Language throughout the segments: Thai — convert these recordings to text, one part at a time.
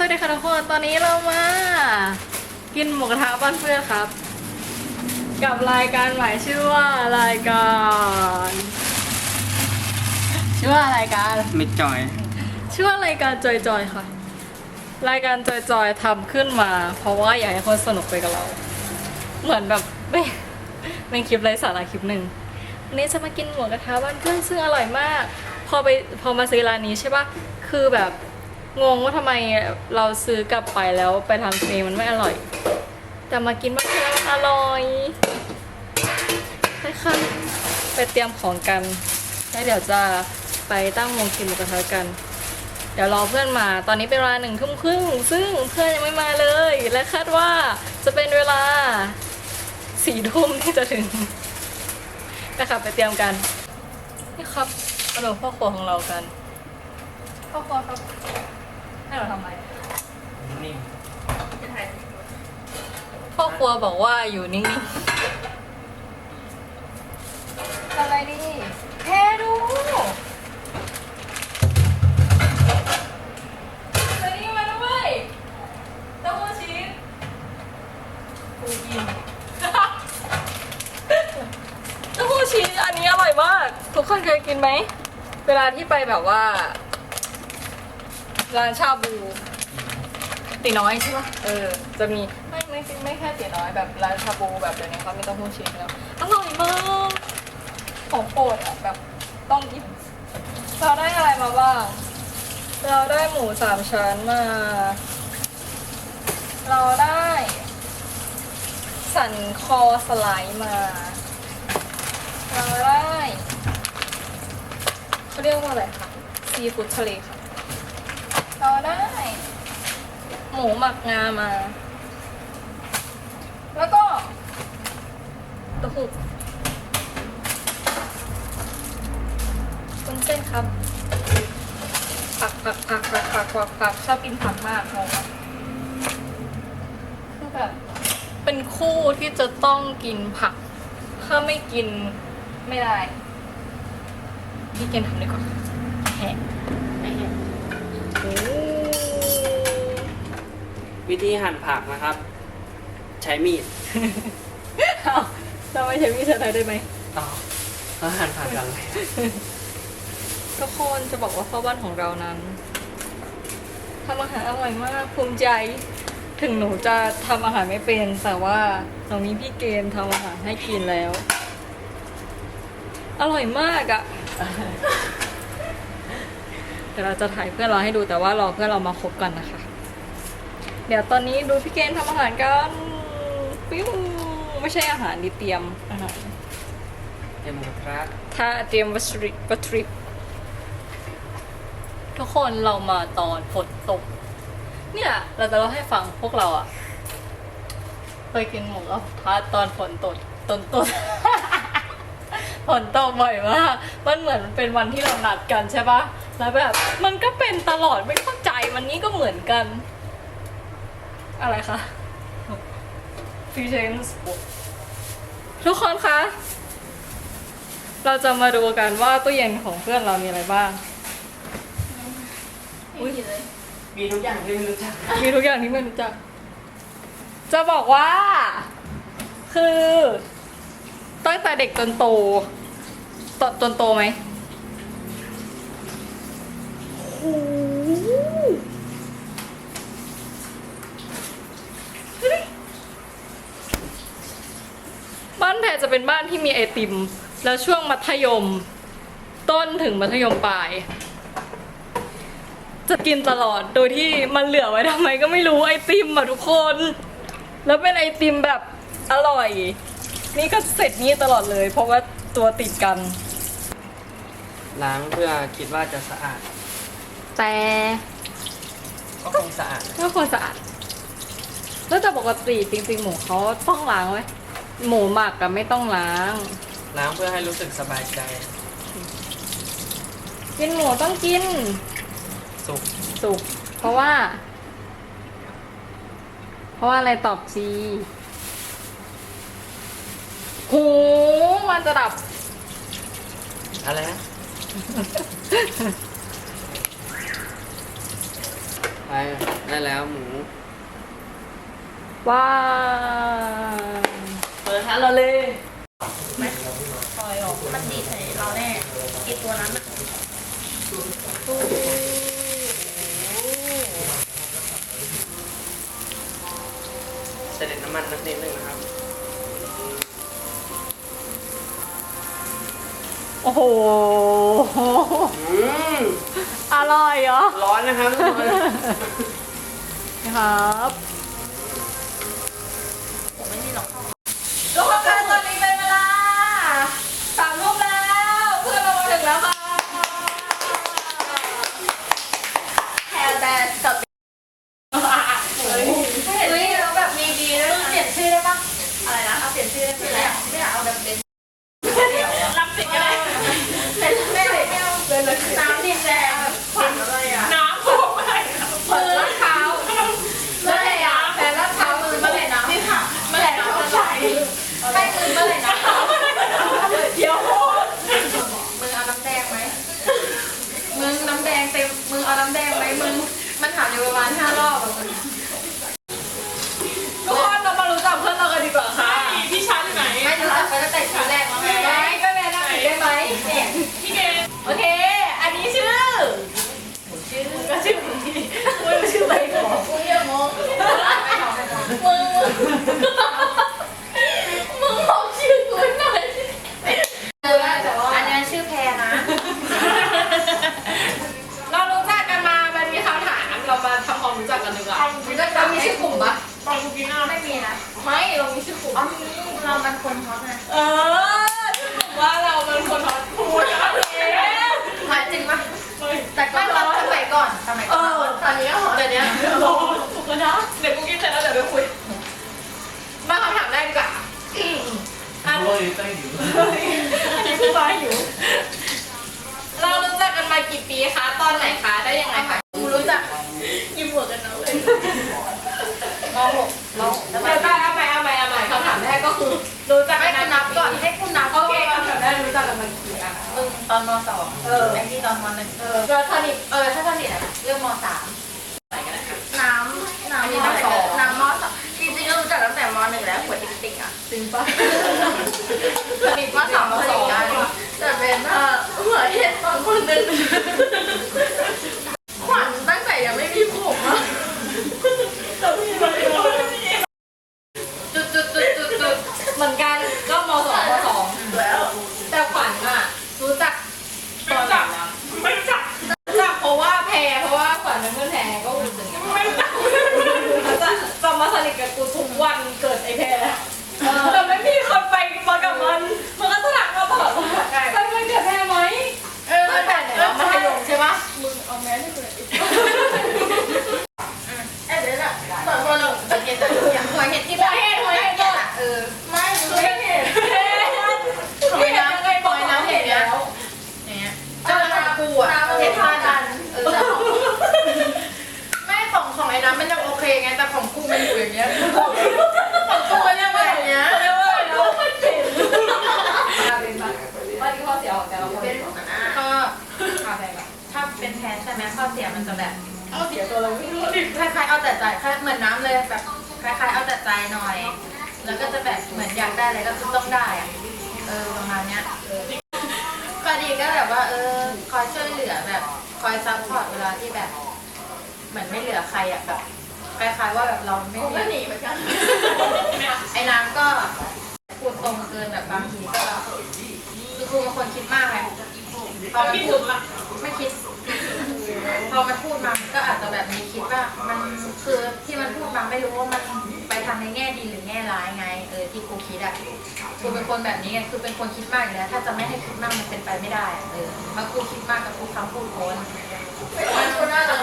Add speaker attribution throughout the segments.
Speaker 1: สวัสดีค่ะทุกคน ตอนนี้เรามา กินหมูกระทะบ้านเพื่อนครับ กับรายการใหม่ชื่อว่ารายการชื่อว่ารายการ
Speaker 2: มิดจอย
Speaker 1: ชื่อว่ารายการจอยๆค่ะ รายการจอยๆทำขึ้นมา เพราะว่าอยากให้คนสนุกไปกับเรา เหมือนแบบเป็นเป็นคลิปไร้สาระคลิปหนึ่งวันนี้จะมากินหมูกระทะบ้านเพื่อนซึ่งอร่อยมาก พอไปพอมาซื้อร้านนี้ใช่ปะคือแบบ งงว่าทำไมเราซื้อกลับไปแล้วไปทำเองมันไม่อร่อย แต่มากินบ้านเพื่อนมันอร่อยไปค่ะไปเตรียมของกันแล้วเดี๋ยวจะไปตั้งวงกินหมูกระทะกัน เดี๋ยวรอเพื่อนมา ตอนนี้เป็นเวลาหนึ่งทุ่มครึ่ง ซึ่งเพื่อนยังไม่มาเลย และคาดว่าจะเป็นเวลาสี่ทุ่มที่จะถึงนะครับไปเตรียมกัน นี่ครับมาดูพ่อครัวของเรากันพ่อครัวครับ ให้เราทำอะไร
Speaker 2: นี่
Speaker 1: พ่อครัวบอกว่าอยู่นิ่งๆอะไรดีแพดูเฮ้ยมาด้วยเต้าหู้ชีสกูกินเต้าหู้ชีสอันนี้อร่อยมาก ทุกคนเคยกินไหม เวลาที่ไปแบบว่า ร้านชาบูตีน้อยใช่ปะเออ จะมีไม่ไม่ไม่แค่ตีน้อยแบบร้านชาบูแบบเดี๋ยวนี้เขาไม่ต้องพูดชีสแล้วอร่อยมากของโปรดอะแบบต้องกินเราได้อะไรมาบ้าง เราได้หมูสามชั้นมา เราได้ สันคอสไลด์มา เราได้เขาเรียกว่าอะไรคะซีฟู้ดทะเลค่ะ เราได้ หมูหมักงามา แล้วก็ต้าหู้คุณเส้นครับ ผักผักผักผักผักผักผักชอบกินผักมากงงอะคือแบบเป็นคู่ที่จะต้องกินผัก ถ้าไม่กินไม่ได้ พี่เกณฑ์ทำดีกว่าแหะแหะโอ้
Speaker 2: วิ ธีหั่นผักนะครับ ใช้มีด
Speaker 1: เอาเราไม่ใช้วิชาไทยได้ไหม
Speaker 2: อ๋อเขาหั่นผักกันเลย
Speaker 1: ทุกคนจะบอกว่าพ่อบ้านของเรานั้นทำอาหารอร่อยมากภูมิใจ ถึงหนูจะทำอาหารไม่เป็น แต่ว่าเรามีพี่เกณฑ์ทำอาหารให้กินแล้ว อร่อยมากอะ่ะเดี๋ยวเราจะถ่ายเพื่อนเราให้ดูแต่ว่ารอเพื่อนเรามาคบกันนะคะ เดี๋ยวตอนนี้ดูพี่เกณฑ์ทำอาหารกันปิ้วไม่ใช่อาหารดิเตรียมอาหาร
Speaker 2: เอ็มหมูกระทะ
Speaker 1: ถ้าเตรียมวัตถุดิบวัตถุดิบทุกคนเรามาตอนฝนตก เนี่ยเราจะเล่าให้ฟังพวกเราอะเคยกินหมูกระทะตอนฝนตกตนตนฝนตกบ่อยมาก มันเหมือนมันเป็นวันที่เรานัดกันใช่ปะแล้วแบบ มันก็เป็นตลอดไม่เข้าใจวันนี้ก็เหมือนกัน อะไรคะฟิเชนส์ทุกคนคะ เราจะมาดูกันว่าตู้เย็นของเพื่อนเรามีอะไรบ้าง อุ๊ย
Speaker 2: มีทุกอย่างที่ไม่รู้จัก
Speaker 1: มีทุกอย่างที่ไม่รู้จัก จะบอกว่า คือตั้งแต่เด็กจนโตตจนโตไหมโอ้โหเฮ้ยบ้านแพร จะเป็นบ้านที่มีไอติม แล้วช่วงมัธยม ต้นถึงมัธยมปลาย จะกินตลอดโดยที่มันเหลือไว้ทำไมก็ไม่รู้ไอติมอะทุกคน แล้วเป็นไอติมแบบอร่อย นี่ก็เสร็จนี้ตลอดเลย เพราะว่าตัวติดกัน
Speaker 2: ล้างเพื่อคิดว่าจะสะอาด
Speaker 1: แต่
Speaker 2: ก็คงสะอาด
Speaker 1: ก็ควรสะอาด แล้วแต่ปกติจริงๆหมูเขาต้องล้างไว้ หมูหมักอะไม่ต้องล้าง
Speaker 2: ล้างเพื่อให้รู้สึกสบายใจ
Speaker 1: กินหมูต้องกิน
Speaker 2: สุก
Speaker 1: สุก เพราะว่า เพราะว่าอะไรตอบซีหูมันจะดับ
Speaker 2: อะไรนะ ไปได้แล้วหมู
Speaker 1: ว้า เออฮะเราเลยไหมปล่อยออก
Speaker 3: มันดีใส่เราแน่ไอตัวนั้นอะตู้
Speaker 2: เสด็จน้ำมันนิดนึงนะครับ
Speaker 1: โอ้โห
Speaker 2: อืม
Speaker 1: อร่อยเหรอ
Speaker 2: ร้อนนะครับทุกคน
Speaker 3: นะครั
Speaker 1: บ ค่ะตอนนี้เป็นเวลาสามทุ่มแล้ว เพื่อนเรามาถึงแล้วค่ะ
Speaker 3: แฮร์แดนกับ ハハハハ! ตอน
Speaker 4: ม
Speaker 3: สองเออ แอง
Speaker 1: กี้
Speaker 3: ตอ
Speaker 1: นมหนึ่ง
Speaker 3: เอ
Speaker 1: อเราทำ
Speaker 3: อีก
Speaker 1: เอ
Speaker 3: อ
Speaker 4: ถ้า
Speaker 1: ทำอีกนะเรื่อ
Speaker 3: งมสาม
Speaker 1: ไหนกันนะ
Speaker 3: น้ำน้ำมอสองน้ำมอสองจริงๆก็รู้จักตั้งแต่มหนึ่งแล้วหัวติ๊กติ๊กอะ
Speaker 1: จริงปะ
Speaker 3: สนิทมสามม
Speaker 1: สอง
Speaker 3: แต่
Speaker 1: เป็นเออหัว
Speaker 3: เห็ดตอนมหนึ่ง ค
Speaker 1: ล้า
Speaker 3: ยๆว่าแบบเราไม่ไก็หนีเหมือนกันไอ้น้ำก็พูดตรงเกินแบบบางทีก็คือครูเป็นคนคิดมากไงพอมัน
Speaker 4: พู
Speaker 3: ดไม่คิด พอมันพูดมาก็อาจจะแบบมีคิดว่ามันคือที่มันพูดมาไม่รู้ว่ามันไปทางในแง่ดีหรือแง่ร้ายไงเออที่ครูคิดอะครูเป็นคนแบบนี้ไงคือเป็นคนคิดมากอยู่แล้วถ้าจะไม่ให้คิดมากมันเป็นไปไม่ได้เออเมาครูคิดมากกับครูคำพูดคน มันก็น่า
Speaker 1: รัก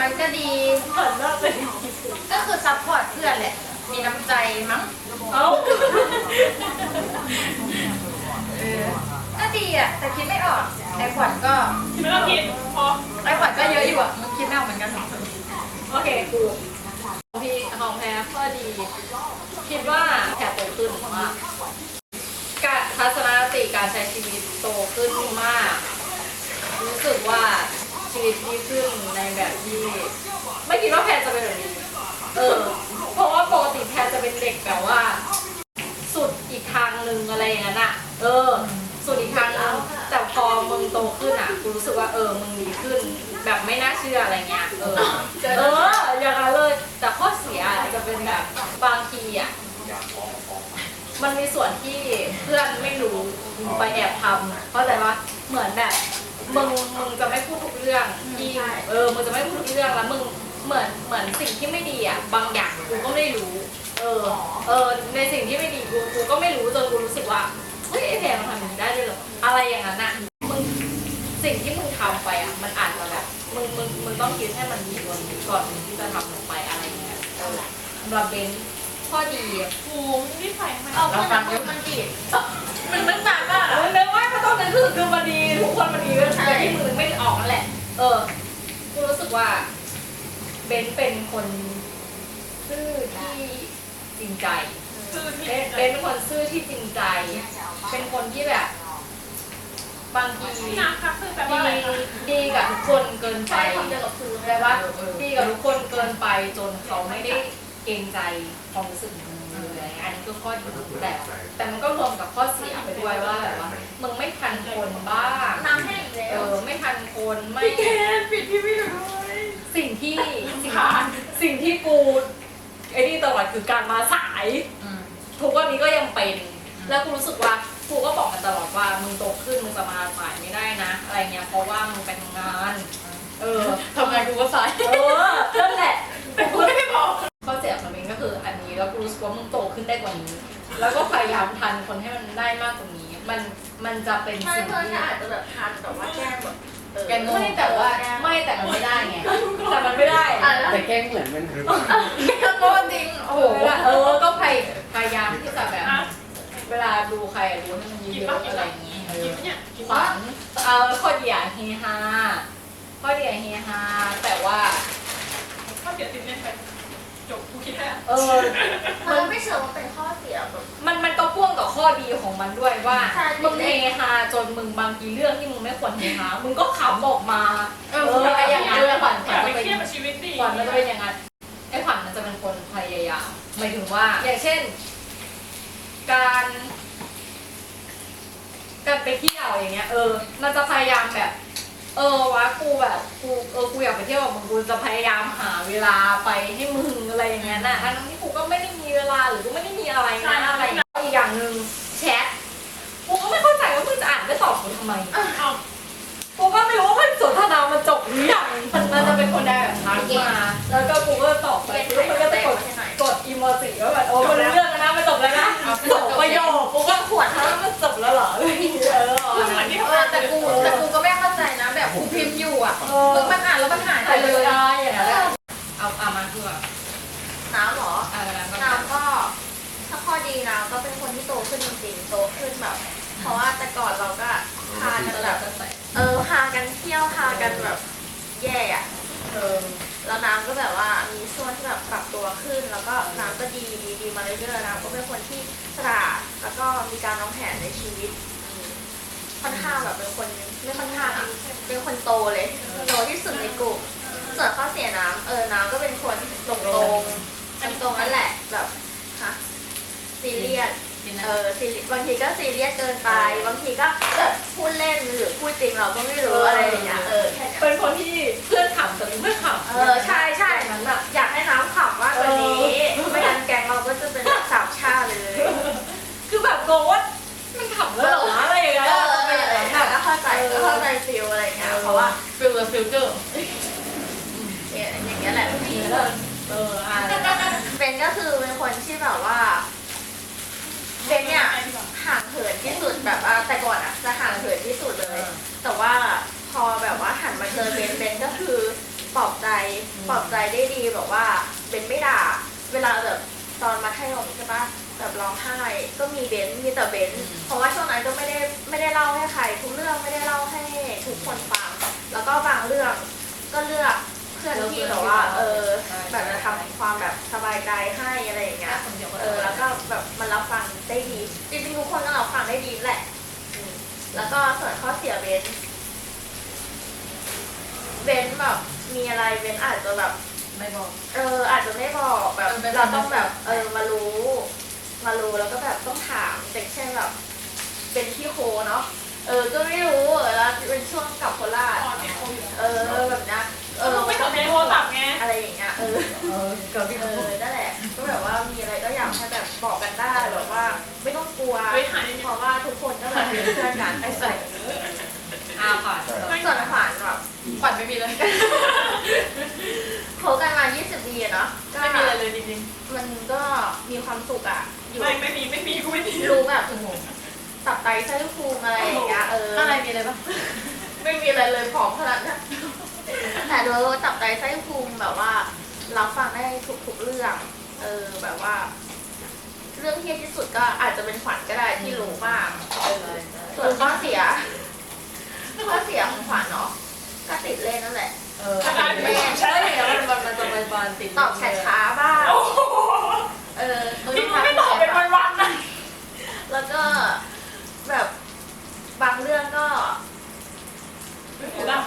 Speaker 1: มันก็ดี
Speaker 3: ก็คือซัพพอร์ตเพื่อนแหละ มีน้ำใจมั้ง
Speaker 1: เอ้า
Speaker 3: ก็ดีอะ แต่คิดไม่ออกไอ้ขวัญก็
Speaker 4: ไม่ต้องคิดพอ
Speaker 3: ไอ้ขวัญก็เยอะอยู่อะมึงคิดไม่ออกเหมือนกันหรอ
Speaker 1: โอเคกูพี่ของแพ้ก็ดี คิดว่าแผลเปิดขึ้นว่าการทัศนคติการใช้ชีวิต ตที่ขึ้นในแบบที่ไม่คิดว่าแพนจะเป็นแบบนี้ เออ เพราะว่าปกติแพนจะเป็นเด็กแบบว่า สุดอีกทางหนึ่งอะไรอย่างนั้นอะเออ สุดอีกทางนึงแต่พอมึงโตขึ้นอะกูรู้สึกว่าเออมึงดีขึ้น แบบไม่น่าเชื่ออะไรเงี้ย เออ เออ อย่างนั้นเลย แต่ข้อเสียจะเป็นแบบบางทีอะมันมีส่วนที่เพื่อนไม่รู้ไปแอบทำเพราะอะไรวะเหมือนแบบ มึงมึงจะไม่พูดทุกเรื่องที่เออมึงจะไม่พูดทุกเรื่องแล้วมึงเหมือนเหมือนสิ่งที่ไม่ดีอะบางอย่างกูก็ไม่รู้ เออเออในสิ่งที่ไม่ดีกูกูก็ไม่รู้จนกูรู้สึกว่าเฮ้ยไอ้แพรมันทำอย่างนี้ได้ด้วยเหรออะไรอย่างนั้นอะมึงสิ่งที่มึงทำไปอะมันอาจจะแบบมึงมึงมึงต้องคิดให้มันดีก่อนก่อนที่จะทำลงไปอะไรอย่างเงี้ยเออสำหรับเบนข้อดีอะ
Speaker 4: โอ้โหนี่ไฟมัน
Speaker 5: เอาเพื่อนน้ำมันดีดมันมันหนักอะ
Speaker 1: เออเนื้อว่ามั นต้องเป็นคือคือมันดีทุกคนมันดีก็
Speaker 5: ใช่
Speaker 1: แต่ที่มึงไม่ได้ออกนั่นแหละ เออ กูรู้สึกว่า เบนเป็นคนซื่อที่จริงใจ
Speaker 4: คือที่
Speaker 1: เบนเบนเป็นคนซื่อที่จริงใจ เป็นคนที่แบบ บางที
Speaker 4: ที่น้ำครับคือแปล
Speaker 1: ดี
Speaker 4: ว่าอะไรคะ
Speaker 1: ดีกับทุกคนเกินไป
Speaker 5: ใช่ความเดียวกับคือ
Speaker 1: แปลว่าดีกับทุกคนเกินไปจนเขาไม่ได้เกรงใจความรู้สึกมึง เลยอันนี้ก็ข้อดีแต่แต่มันก็รวมกับข้อเสียไปด้วยว่าแบบว่ามึงไม่ทันคนบ้าง
Speaker 5: น้ำแห้งอีกแล้
Speaker 1: เอ
Speaker 5: ว
Speaker 1: อไม่ทันคนไม่
Speaker 4: พี่แกปิดทีวีหน่อย
Speaker 1: สิ่งที่สิ่งสิ่งที่กูไอ้นี่ตลอดคือการมาสายทุกวันนี้ก็ยังเป็น แล้วกูรู้สึกว่ากูก็บอกมันตลอดว่ามึงโตขึ้นมึงจะมาสายไม่ได้นะ อะไรเงี้ยเพราะว่ามึงไปทำงาน เออ
Speaker 5: ทำไงกูก็สาย
Speaker 1: เออนั่นแหละ
Speaker 4: แต่กูไม่ได้บอก
Speaker 1: แล้วกูรู้สึกว่ามึงโตขึ้นได้กว่านี้ แล้วก็พยายามทันคนให้มันได้มากกว่านี้ มันมันจะเป็น
Speaker 5: ไม่
Speaker 1: สิ่ง
Speaker 5: เพื่อน
Speaker 1: ที่
Speaker 5: แค่อาจจะแบบทันแต่ว่าแกล้งแบบเออ
Speaker 1: แกไม่แต่ว่าไม่แต่มันไม่ได้ไงแต่มันไม่ได้
Speaker 5: อะแล้ว
Speaker 2: แต่แกล้งเหมือนมันหรือเปล่า
Speaker 5: แกล้งก็จริงโอ้
Speaker 1: โอ้
Speaker 5: โห
Speaker 1: โหเออก็พยพยายามที่จะแบบ
Speaker 4: อะ
Speaker 1: เวลาดูใครดูให้มันเย
Speaker 4: กิน
Speaker 1: อะ
Speaker 4: ปะ
Speaker 1: ๆ
Speaker 4: กิน
Speaker 1: อะไร
Speaker 4: ปะ
Speaker 1: อย่างนี้เอ
Speaker 4: กิน
Speaker 1: อ
Speaker 4: ปะเนี่ยกิน
Speaker 1: ข
Speaker 4: ปะ
Speaker 1: วัญเออข้อดีอะเฮฮาข้อดีอะเฮฮาแต่ว่า
Speaker 4: ข้าวเสียติดเล่นไป จบกูคิดแค่
Speaker 1: เออ
Speaker 5: มันไม่เชื่อว่าเป็นข้อเสียแบบ
Speaker 1: มันมันก็พ่วงกับข้อดีของมันด้วยว่า
Speaker 5: ใช่
Speaker 1: มึงเฮฮาจนมึงบางทีเรื่องที่มึงไม่ควรเฮฮามึงก็ขำออกมา
Speaker 5: เอ
Speaker 1: เอ
Speaker 5: อ
Speaker 1: อไอ้อย่างนั้นเลยขวัญข
Speaker 4: อ
Speaker 1: วัญ
Speaker 4: ย่าไป
Speaker 1: จะเป็น
Speaker 4: เครียดกับชีวิตดิ
Speaker 1: ขวัญมันจะเป็นอย่างนั้นไอ้ขวัญมันจะเป็นคนพยายามหมายถึงว่า อย่างเช่น การการไปเที่ยวอย่างเงี้ย เออ มันจะพยายามแบบ เออวะกูแบบกูเออกูอยากไปเที่ยวกับมึงกูจะพยายามหาเวลาไปให้มึงอะไรอย่างเงี้ยนะทั้งที่กูก็ไม่ได้มีเวลาหรือกูไม่ได้มีอะไรนะอะไรอย่างเงี้ยอีกอย่างหนึ่งแชทกูก็ไม่เข้าใจว่ามึงจะอ่านไม่ตอบกูทำไม
Speaker 4: เอา
Speaker 1: กูก็ไม่รู้ว่ามันสนทนามันจบหรือยังมันมันจะเป็นคนได้แบบทักมาแล้วก็กูก็ตอบไปแล้วมันก็จะกดกดอีโมจิว่าแบบโอ้มันรู้เรื่องแล้วนะมันจบแล้วนะจบประโยคกูก็ขวดฮะมันจบแล้วเหรอเออ
Speaker 4: คือ
Speaker 1: ค
Speaker 5: นโตเลยโตที่สุดในกลุ่มส่วนข้อเสียน้ำเออน้ำก็เป็นคนตรงตรงๆตรงนั่นแหละแบบฮะซีเรียสเออซีบางทีก็ซีเรียสเกินไป บางทีก็แบบพูดเล่นหรือพูดจริงเราก็ไม่รู้
Speaker 1: ฟิลกับฟิลเกอร์
Speaker 5: เนี่ยอย่างเงี้ยแหละ
Speaker 1: เอออ่า
Speaker 5: เบนก็คือเป็นคนที่แบบว่าเบนเนี่ยห่างเหินที่สุดแบบว่าแต่ก่อนอะจะห่างเหินที่สุดเลย แต่ว่าพอแบบว่าหันมาเจอเบนเบนก็คือปลอบใจปลอบใจได้ดีแบบว่าเบนไม่ด่า เวลาแบบตอนมาให้ยมใช่ปะแบบร้องไห้ก็มีเบนมีแต่เบนเพราะว่าช่วงนั้นก็ไม่ได้ไม่ได้เล่าให้ใคร ทุกเรื่องไม่ได้เล่าให้ทุกคนฟัง แล้วก็บางเรื่องก็เลือกเพื่อนที่แบบว่า เออ แบบจะทำความแบบสบายใจให้อะไรอย่างเงี้ย เออ แล้วก็แบบมันรับฟังได้ดี จริงๆทุกคนก็รับฟังได้ดีแหละอืมแล้วก็ส่วนข้อเสียเบนเบนแบบมีอะไรเบนอาจจะแบบ
Speaker 3: ไม่บอก
Speaker 5: เออ อาจจะไม่บอกแบบ
Speaker 3: เออเป็น
Speaker 5: เราต้องแบบ
Speaker 3: ความลับ
Speaker 5: เออ มารู้ มารู้แล้วก็แบบต้องถามแต่เช่นแบบ เป็นที่โคเนาะ เออ ก็ไม่รู้เออแล้วเป็นช่วงกลับโคราช
Speaker 4: ตอนที่เขาอยู่
Speaker 5: เออแบบนะเอ
Speaker 4: เอ
Speaker 5: อ
Speaker 4: อไม่ทำในโทรศัพท์ไง
Speaker 5: อะไรอย่างเงี้ย เออ
Speaker 3: เออเกิดพี่
Speaker 5: เออ นั่นแหละ ก็แบบว่ามีอะไรก็อยากให้แบบบอกกันได้แบบว่าไม่ต้องกลัว
Speaker 4: เฮ้ยหาในนี้
Speaker 5: เพราะว่าทุกคนก็แบบเป็นเพื่อนกันไอ้ใส่
Speaker 1: อาผ่าน
Speaker 5: ส่วนขวัญแบบ
Speaker 3: ขวัญไม่มีเลย
Speaker 5: คบกันมา 20 ปีอะเนาะก็
Speaker 3: ไม่มีอะไรเลยจริง
Speaker 5: มันก็มีความสุขอะอยู่
Speaker 4: ไม่ไม่มีไม่มีกูไม่มี
Speaker 5: รู้แบบ ตับไตไส้พุงอะไรอย่างเงี้ยเออ
Speaker 3: ๆข้างในมีอะไรบ้าง
Speaker 5: ไม่มีอะไรเลยผอมขนาดนั้นแต่โดยตับไตไส้พุงแบบว่ารับฟังได้ทุกๆเรื่อง เออแบบว่า เรื่องที่ที่สุดก็อาจจะเป็นขวัญก็ได้ที่รู้มากเออส่วนข้อเสียข้อเสียของขวัญเนาะก็ติดเล่นนั่นแหละ
Speaker 1: เออ
Speaker 4: อาการเป็น
Speaker 1: ใช่แล้วมันมันมันจะไปบานติด
Speaker 5: ตอบแชทช้าบ้าง
Speaker 4: โอ้โห
Speaker 5: เออ
Speaker 4: นี่มึงไม่ตอบเป็นวันๆนะ
Speaker 5: แล้วก็ แบบบางเรื่องก็
Speaker 4: ถูกแล้ว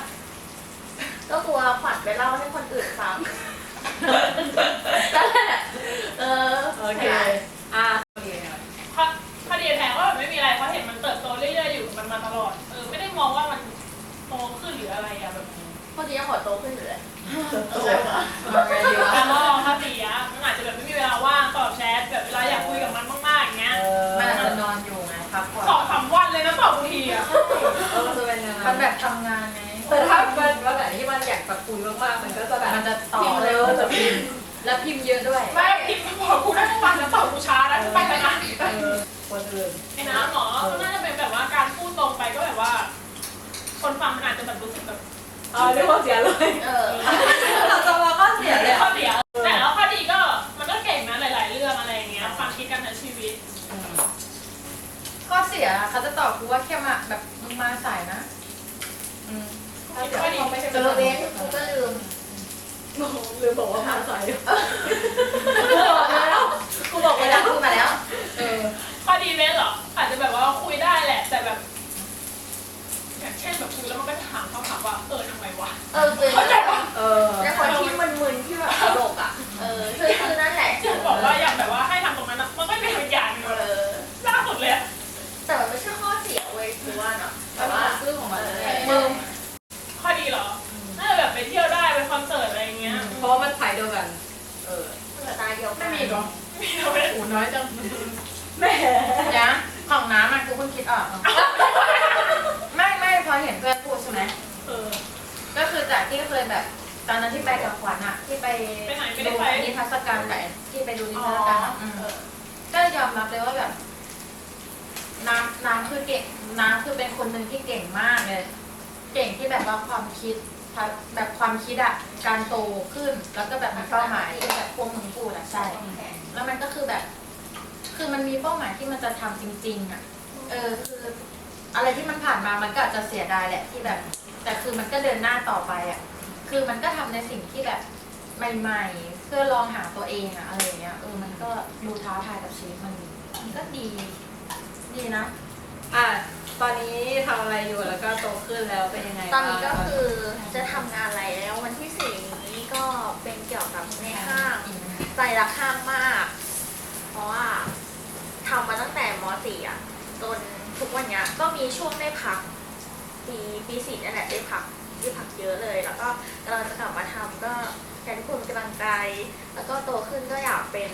Speaker 5: ก็กลัวขวัญไปเล่าให้คนอื่นฟังนั่นแหละเออ
Speaker 1: โอเค อะโอเคครับ
Speaker 4: คดีแทนว่าไม่มีอะไรเพราะเห็นมันเติบโตเรื่อยๆอยู่มันมาตลอด เออไม่ได้มองว่ามันโตขึ้นหรืออะไรอะแบบ
Speaker 5: พอดียังหัวโตขึ้นอยู่เลย
Speaker 3: มาไงดีวะ
Speaker 4: มันอยาก
Speaker 3: จะ
Speaker 1: คุยมากๆมันก็จะแบบ
Speaker 3: มันจะต่อ
Speaker 1: พิมพ์เร็วจะพิมพ์แล้วพิมพ์เยอะด้วย
Speaker 4: ไม่พิมพ์มาบอกกูได้ทุกวันแล้วตอบกูช้านะไปไปนะ
Speaker 1: เออคนอื่น
Speaker 4: ไอ้น้ำหมอก็น่าจะเป็นแบบว่าการพูดตรงไปก็แบบว่า คนฟังมันอาจจะแบบรู้สึกแบบ
Speaker 1: อ๋อเรียกว่าเสียเลย
Speaker 5: เออ
Speaker 1: เราจะมาก็เสียเลย
Speaker 4: ข้อเสียแต่แล้วข้อดีก็มันก็เก่งนะหลาย ๆ เรื่องอะไรอย่างเงี้ยความคิดการใช้ชีวิต
Speaker 3: ข้อเสียเขาจะตอบกูว่าแค่มาแบบมึงมาสายนะอืมข้อเสียเขาไม่ใช่
Speaker 5: เออเว้น กูก็ลืม
Speaker 1: ลืมบอกว่ามาใส่
Speaker 5: กูบอกแล้วกูบอกไปแล้วพูดมาแล้ว
Speaker 1: เออ
Speaker 4: ข้อดีเว้นเหรอ อาจจะแบบว่าคุยได้แหละ แต่แบบอย่างเช่นแบบคุยแล้วมันก็ถามคำถามว่า เออทำไมวะ
Speaker 5: เออเป็น
Speaker 4: เข้าใจปะ
Speaker 1: เออ
Speaker 5: ในคนที่มึนๆที่แบบตลกอะ เออคือคือ ล์
Speaker 4: เดีย
Speaker 5: ว
Speaker 1: กั
Speaker 5: ไม่น
Speaker 3: มีหรอ
Speaker 4: มีเราไม่ได้
Speaker 3: หูน้อยจัง
Speaker 1: แม่
Speaker 3: เดี๋ยวของน้ำอะกูเพิ่งคิดออกไม่ไม่พอเห็นเพื่อนพูดใช่ไหม
Speaker 4: เออ
Speaker 3: ก็คือจากที่เคยแบบ ตอนนั้นที่ไปกับขวัญอะที่ไป
Speaker 4: ไปไหนไม่ได้
Speaker 3: ดู
Speaker 4: ไป
Speaker 3: นิทรรศการไหนที่ไปดูนิ
Speaker 4: อ๋
Speaker 3: ท
Speaker 4: อ
Speaker 3: รรศการอะ
Speaker 4: เอ
Speaker 3: ม
Speaker 4: อ
Speaker 3: ก็ยอมรับเลยว่าแบบน้ำน้ำคือเก่งน้ำคือเป็นคนหนึ่งที่เก่งมากเลย เก่งที่แบบว่าความคิด แบบความคิดอะการโตขึ้นแล้วก็แบบมีเป้าหมายที่แบบพวกมึงพูดอะใช่ แล้วมันก็คือแบบ คือมันมีเป้าหมายที่มันจะทำจริง ๆอะเออคือ อะไรที่มันผ่านมามันก็อาจจะเสียดายแหละที่แบบ แต่คือมันก็เดินหน้าต่อไปอะคือมันก็ทำในสิ่งที่แบบใหม่ๆ เพื่อลองหาตัวเองอะอะไรอย่างเงี้ยเออมันก็ดูท้าทายกับชีวิตมันดีมันก็ดี ดีนะ
Speaker 1: อะ ตอนนี้ทำอะไรอยู่แล้วก็โตขึ้นแล้วเป็นยังไง
Speaker 5: ตอนนี้ก็
Speaker 1: บ้าง
Speaker 5: คือจะทำงานอะไรแล้ววันที่สี่นี้ก็เป็นเกี่ยวกับในห้างใจรักห้างมาก เพราะว่าทำมาตั้งแต่ม .4 อะจนทุกวันเนี้ยก็มีช่วงได้พัก ปีปีสี่นั่นแหละได้พักได้พักเยอะเลย แล้วก็กำลังจะกลับมาทำก็อยากให้ทุกคนเป็นกำลังใจ แล้วก็โตขึ้นก็อยากเป็น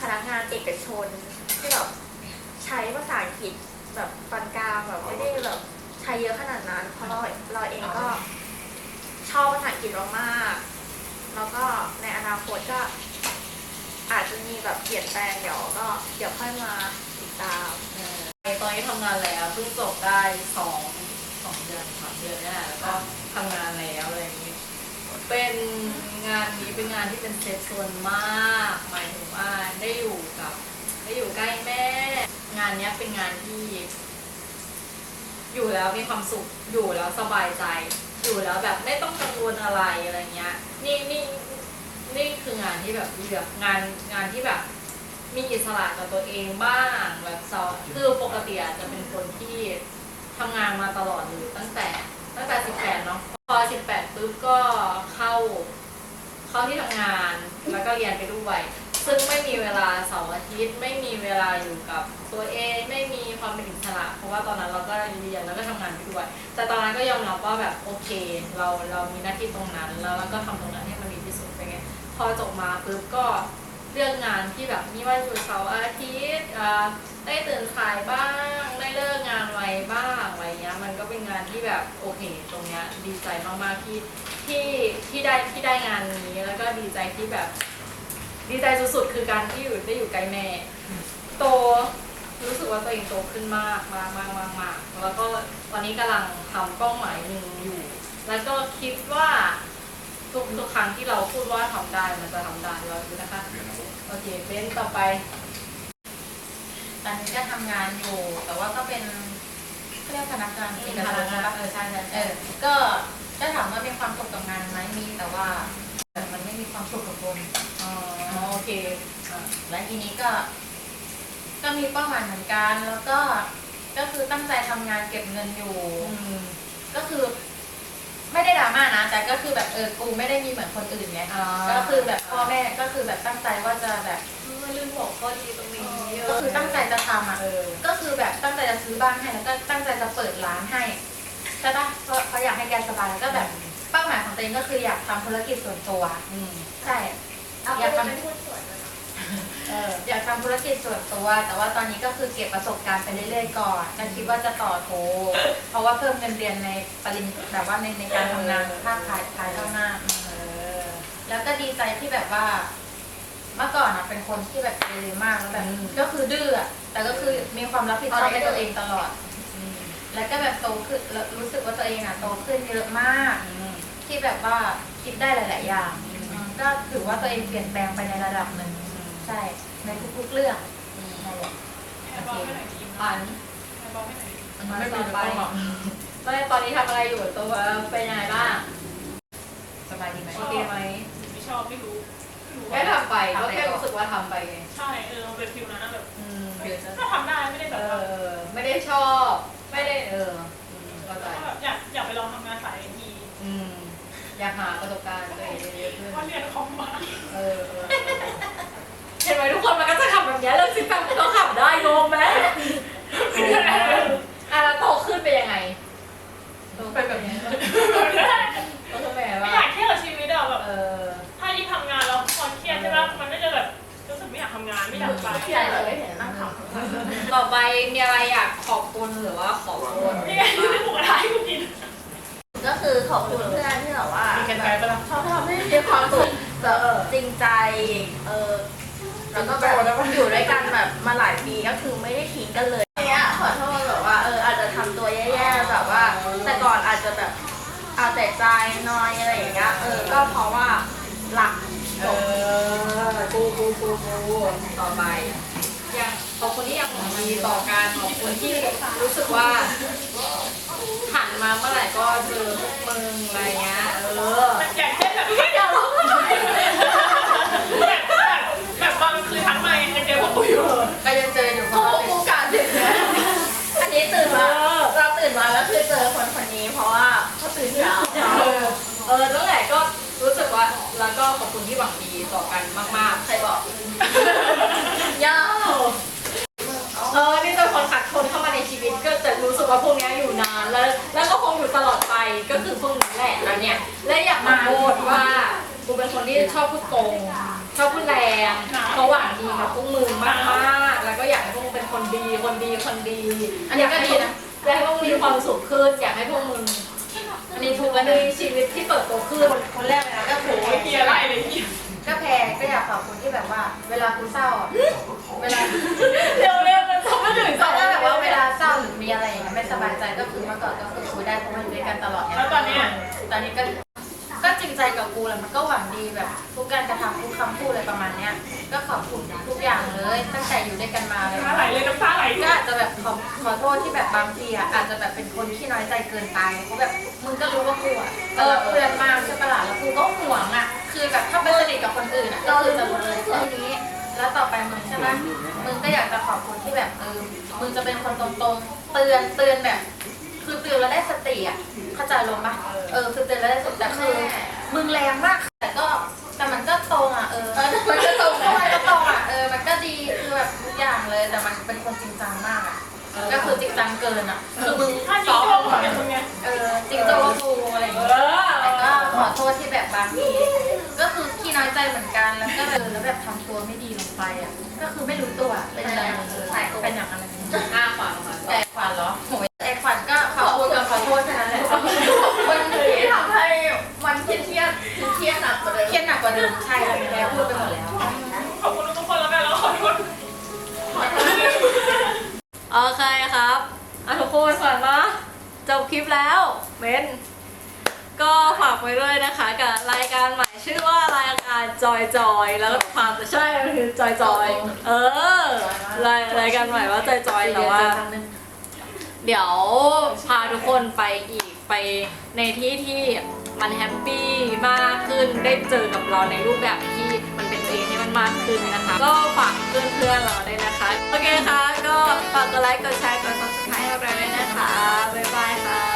Speaker 5: พนักงานเอกชนที่แบบใช้ภาษาอังกฤษ แบบปานกลางแบบไม่ได้แบบใช้เยอะขนาดนั้น เพราะเราเราเองก็ชอบภาษาอังกฤษมากๆแล้วก็ในอนาคตก็อาจจะมีแบบเปลี่ยนแปลงเดี๋ยวก็เดี๋ยวค่อยมาติดตาม
Speaker 1: เออตอนนี้ทำงานแล้วเพิ่งจบได้สองสองเดือนสามเดือนเนี่ยแหละแล้วก็ทำงานแล้วอะไรอย่างนี้ เป็นงานนี้เป็นงานที่เป็นเซฟโซนมาก หมายถึงว่าได้อยู่กับ ได้อยู่ใกล้แม่ งานเนี้ยเป็นงานที่ อยู่แล้วมีความสุขอยู่แล้วสบายใจ อยู่แล้วแบบไม่ต้องกังวลอะไรอะไรเงี้ย นี่นี่นี่คืองานที่แบบเลือกงานงานที่แบบ มีอิสระกับตัวเองบ้างแบบสอคือปกติอาจจะเป็นคนที่ทำงานมาตลอดเลยตั้งแต่ ตั้งแต่18เนาะพอ18ปุ๊บก็เข้า เข้าที่ทำงานแล้วก็เรียนไปด้วย ซึ่งไม่มีเวลาเสาร์อาทิตย์ไม่มีเวลาอยู่กับตัวเองไม่มีความเป็นอิสระ เพราะว่าตอนนั้นเราก็เรียนแล้วก็ทำงานไปด้วย แต่ตอนนั้นก็ยอมรับว่าแบบโอเค เราเรามีหน้าที่ตรงนั้น แล้วเราก็ทำตรงนั้นให้มันดีที่สุดไปไงพอจบมาปุ๊บก็เรื่องงานที่แบบมีวันหยุดเสาร์อาทิตย์ได้ตื่นสายบ้างได้เลิกงานไวบ้างอะไรเงี้ยมันก็เป็นงานที่แบบโอเคตรงเนี้ยดีใจมากๆที่ที่ที่ได้ที่ได้งานนี้แล้วก็ดีใจที่แบบ ดีใจสุดๆคือการที่อยู่ได้อยู่ใกล้แม่ โตรู้สึกว่าตัวเองโตขึ้นมากมากมากมากมากแล้วก็ตอนนี้กำลังทำเป้าหมายหนึ่งอยู่ แล้วก็คิดว่าทุกทุกครั้งที่เราพูดว่าทำได้มันจะทำได้เราดูนะคะโอเคเบนต่อไป
Speaker 3: ตอนนี้ก็ทำงานอยู่ แต่ว่าก็เป็นเขาเรียกพนักงานเอกชนใช่ปะ
Speaker 1: เออใช่ใช่
Speaker 3: เออก็ก็ถามว่ามีความสุขกับงานไหมมีแต่ว่าแบบมันไม่มีความสุขกับคน
Speaker 1: อ๋อ โอเคอะ
Speaker 3: และทีนี้ก็ ก็มีเป้าหมายเหมือนกัน แล้วก็ก็คือตั้งใจทำงานเก็บเงินอยู่
Speaker 1: อืม
Speaker 3: ก็คือ ไม่ได้ดราม่านะ แต่ก็คือแบบเออกูไม่ได้มีเหมือนคนอื่นไง
Speaker 1: อ่า
Speaker 3: ก็คือแบบพ่อแม่ก็คือแบบตั้งใจว่าจะแบบ
Speaker 1: ไม่ลืมบอกข้อดีตรงนี้
Speaker 3: ก็คือตั้งใจจะทำอะ
Speaker 1: เออ
Speaker 3: ก็คือแบบตั้งใจจะซื้อบ้านให้แล้วก็ตั้งใจจะเปิดร้านให้ใช่ปะเพราะเขาอยากให้แกสบายแล้วก็แบบเป้าหมายของตัวเองก็คืออยากทำธุรกิจส่วนตัว
Speaker 1: อืม
Speaker 3: ใช่
Speaker 5: เอา
Speaker 3: อยาก
Speaker 5: ไป
Speaker 3: ทำ
Speaker 5: เป็นหุ้นส่วนเลยเหรอ
Speaker 1: เออ
Speaker 3: อยากทำธุรกิจส่วนตัว แต่ว่าตอนนี้ก็คือเก็บประสบการณ์ไปเรื่อยๆก่อนก็คิดว่าจะต่อโท เพราะว่าเพิ่มเงินเดือนในปริญแบบว่าในในการทำงานภาคขายขายข้างหน้า
Speaker 1: เออ
Speaker 3: แล้วก็ดีใจที่แบบว่า เมื่อก่อนอะเป็นคนที่แบบเกเรมากแล้วแบบ
Speaker 1: อืม
Speaker 3: ก็คือดื้ออะแต่ก็คือมีความรับผิดชอบในตัวเองตลอด
Speaker 1: อืม
Speaker 3: แล้วก็แบบโตขึ้นแล้วรู้สึกว่าตัวเองอะโตขึ้นเยอะมาก
Speaker 1: อืม
Speaker 3: ที่แบบว่าคิดได้หลาย ๆ อย่าง อืม ก็ถือว่าตัวเองเปลี่ยนแปลงไปในระดับหนึ่งใช่ในทุกๆเรื่องนั่นแหละ
Speaker 4: แอบบอกให้หน่อยดิ
Speaker 1: อัน
Speaker 4: แอบบอกให้หน่อยดิ
Speaker 1: มาต่อไปตอนตอนนี้ทำอะไรอยู่ตัวเป็นยังไงบ้าง
Speaker 3: สบายดีไหม
Speaker 1: โอเคไหม
Speaker 4: ไม่ชอบไม่รู้ไม่รู้
Speaker 1: แค่ทำไปก็แค่รู้สึกว่าทำไปไง
Speaker 4: ใช่เออมันเป็นฟิลนั้นนะแบบ
Speaker 1: อืม
Speaker 4: ถ้าทำได้ไม่ได้
Speaker 1: เอ
Speaker 4: แบบว่า
Speaker 1: อไม่ได้ชอบ ไม่ได้เอออืมเข้าใจ
Speaker 4: แบบอยาก อยาก
Speaker 1: หาประสบการณ์ตัวเองเยอะๆขึ้น
Speaker 4: ว่าเรียนคอมมา
Speaker 1: เออเออเห็นไหมทุกคนมันก็จะขับแบบเนี้ยเรื่องซิปแปมก็ขับได้โยมไหมอะแล้วโตขึ้นเป็นยังไงโตขึ้นแบบนี้โตขึ้นเป็นยังไง
Speaker 4: ไม่
Speaker 1: บ้า
Speaker 4: อยางกเครียดกับชีวิตอะแบบ
Speaker 1: เออ
Speaker 4: ถ้ายิ่งทำงานแล้วคนเครียดใช่ไหมมันก็จะแบบรู้สึกไม่อยากทำงานไม่อยากไป
Speaker 5: ใช่เลยเห็นนั่งขำ
Speaker 1: ต่อไปมีอะไรอยากขอบคุณหรือว่าขอโทษ
Speaker 4: นี่ไงที่หมูกระทะให้กูกิน
Speaker 5: ก็คือขอบคุณเพื่อนที่แบบว่า
Speaker 4: มี กันไกลปะล่ะ
Speaker 5: เขาทำให้มีความสุขแบบจริงใจเออแล้วก็แบบอยู่ด้วยกันแบบมาหลายปีก็คือไม่ได้ทิ้งกันเลยเนี้ยขอโทษแบบว่าเอออาจจะทำตัวแย่ๆแบบว่า แต่ก่อนอาจจะแบบเอาแต่ใจน้อยอะไรอย่างเงี้ยเออก็เพราะว่าหลัก
Speaker 1: เออกูกูกูกูต่อไปยังขอบคุณที่ยังมีต่อการขอบคุณที่รู้สึกว่า มาเมื่อไหร่ก็เจอพวกมึงอะไรเงี้ยเออ
Speaker 4: อย่างเช่นแบบอย่าร้องแบบแบบแบบบางคือทั้งไม่ยังเจอพวกกูอยู่
Speaker 3: ก็ยังเจออยู่เพราะว่า
Speaker 5: กูการถึงนะอันนี้ตื่นมาเราตื่นมาแล้วคือเจอคนคนนี้เพราะว่าเขาตื่นเช้า
Speaker 1: เออเออตั้งแต่ก็รู้สึกว่าแล้วก็ขอบคุณที่หวังดีต่อกันมาก
Speaker 5: ใครบอกย่า
Speaker 1: ๆ เออ นี่เป็นคนขัดคนเข้ามาในชีวิตก็จะรู้สึกว่าพวกเนี้ยอยู่นานแล้ว แล้วก็คงอยู่ตลอดไป ก็คือพวกนี้แหละแล้วเนี่ยและอยากมาโทษว่ากูเป็นคนที่ชอบพูดโกงชอบพูดแรงเพราะหวังดีกับพวกมึงมากๆแล้วก็อยากให้พวกมึงเป็นคนดีคนดีคนดี
Speaker 3: อันนี้ก็ดีนะ
Speaker 1: อยากให้พวกมึงมีความสุขขึ้นอยากให้พวกมึงมีทุกข์และมีชีวิตที่เปิดโตขึ้น
Speaker 3: คนแรกเลยนะก็
Speaker 4: โหยเฮียร์ไรเลยเฮีย
Speaker 3: ก็แพรก็อยากขอบคุณที่แบบว่า เวลากูเศร้าอะเวลา
Speaker 1: เร็วๆมันทำไม่ถึง
Speaker 3: ก็แบบว่าเวลาเศร้าหรือมีอะไรอย่างเงี้ยไม่สบายใจก็คือเมื่อก่อนก็คือคุยได้เพราะว่าอยู่ด้วยกันตลอดไง
Speaker 4: แล้วตอนเนี้ย
Speaker 3: ตอนนี้ก็ก็จริงใจกับกูแหละมันก็หวังดีแบบ ทุกการกระทำทุกคำพูดอะไรประมาณเนี้ย ก็ขอบคุณทุกอย่างเลยตั้งแต่อยู่ด้วยกันมาเลย
Speaker 4: น้ำตาไหลเลยน้ำตาไหล
Speaker 3: ขอขอโทษที่แบบบางทีอะอาจจะแบบเป็นคนที่น้อยใจเกินไปเพราะแบบมึงก็รู้ว่ากูอะเออเพื่อนมากใช่ปะล่ะแล้วกูก็ห่วงอะ คือแบบถ้าไปสนิทกับคนอื่นอะก็คือจะรู้เลยทีนี้ แล้วต่อไปมึงใช่ไหมมึงก็อยากจะขอบคุณที่แบบเออมึงจะเป็นคนตรงๆเตือนเตือนแบบ คือเตือนแล้วได้สติอะเข้าใจลงปะเออคือเตือนแล้วได้สติแต่คือมึงแรงมากแต่ก็แต่มันตรงอะเออมันก็ตรงเข้าไปก็ตรงอะเออมันก็ดีคือแบบทุกอย่างเลยแต่มันเป็นคนจริงจังมากอะ ก็คือจริงจังเกินอะคือมึง
Speaker 4: ถ้า
Speaker 3: ซ้
Speaker 4: จิ้
Speaker 3: องม
Speaker 4: โจ้ของมึงไง
Speaker 3: เออจริงโจ้กูอะไรอย่างเงี้ยแต่ก็ขอโทษที่แบบบางทีก็คือขี้น้อยใจเหมือนกันแล้วก็เออแล้วแบบทำตัวไม่ดีลงไปอะก็คือไม่รู้ตัวเป็นอะไรเออเป็นอย่างอะไร
Speaker 1: อ้าขวานมา
Speaker 3: แต่ขวัญเหรอโหยแต่ขวัญก็
Speaker 1: จอยจอยแล้วก็ความใช่มันคือจอยจอยเออรายรายการใหม่ว่าจอยจอยแต่ว่า เดี๋ยวพาทุกคนไปอีกไปในที่ที่มันแฮปปี้มากขึ้นได้เจอกับเราในรูปแบบที่มันเป็นตัวเองให้มันมากขึ้นนะคะ ก็ฝากเพื่อนๆเราด้วยนะคะ โอเคค่ะ ก็ฝากกดไลค์กดแชร์กด subscribe ให้เราด้วยนะคะ บ๊ายบาย